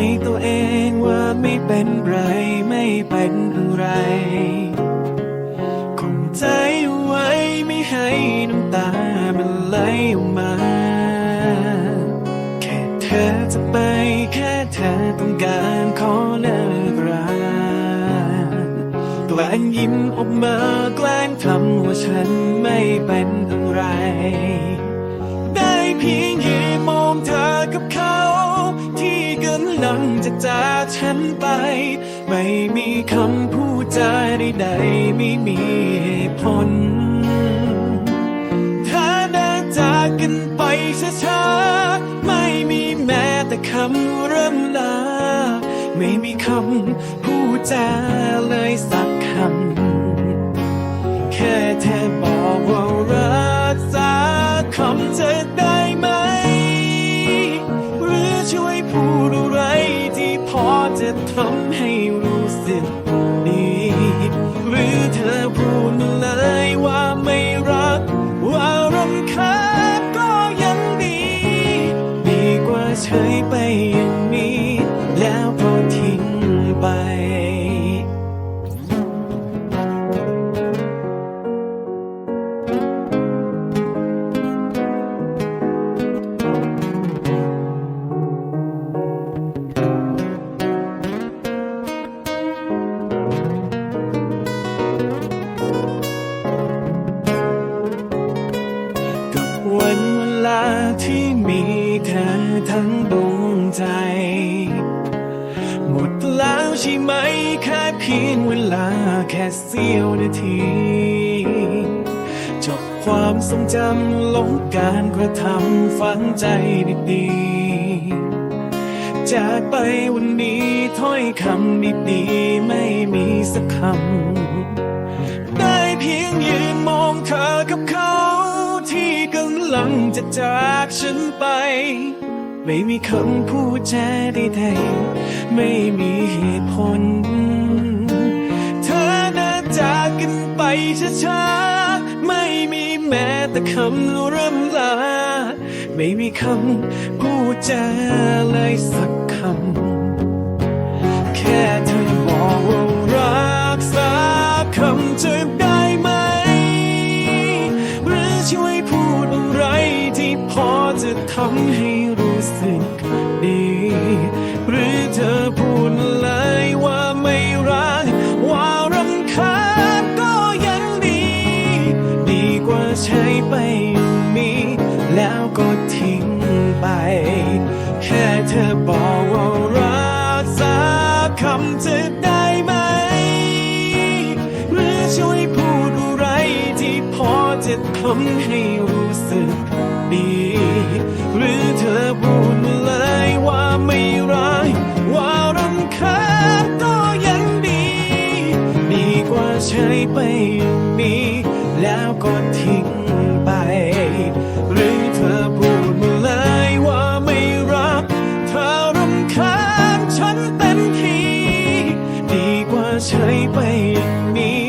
ใจตัวเองว่าไม่เป็นไรไม่เป็นอะไร คงใจเอาไว้ไม่ให้น้ำตามันไหลออกมา แค่เธอจะไปแค่เธอต้องการขอเลิกราแกล้งยิ้มออกมาแกล้งทำว่าฉันไม่เป็นอะไร ได้เพียงยืนมองเธอกับเขา ลังจะจากฉันไป ไม่มีคำพูดจาใดๆไม่มีเหตุผลถ้าเดินจากกันไปช้าๆไม่มีแม้แต่คำเริ่มลา ไม่มีคำพูดจาเลยสักคำ แค่เธอบอก จะทำให้รู้สึกาที่มีเธอทั้งดวงใจ หมดแล้วใช่ไหมแค่เพียงเวลาแค่เสี้ยวนาทีจบความทรงจำลงการกระทำฝังใจดีๆจากไปวันนี้ถ้อยคำดีๆไม่มีสักคำ ได้เพียงยืนมองเธอกับเขา ที่กำลังจะจากฉันไป ไม่มีคำพูดแจใดๆไม่มีเหตุผล เธอเดินจากกันไปช้าๆไม่มีแม้แต่คำร่ำลา ไม่มีคำพูดจเลยสักคำ แค่เธอ จะทำให้รู้สึกดี หรือเธอพูดเลยว่าไม่รัก ว่ารำคาญก็ยังดี ดีกว่าใช้ไปอย่างนี้แล้วก็ทิ้งไป แค่เธอบอกว่ารักสักคำจะได้ไหม หรือช่วยพูดอะไรที่พอจะทำให้ ใช้ไปอย่างนี้ แล้วก็ทิ้งไป หรือเธอพูดมาเลยว่าไม่รัก เธอรำคาญฉันเต็มที ดีกว่าใช้ไปอย่างนี้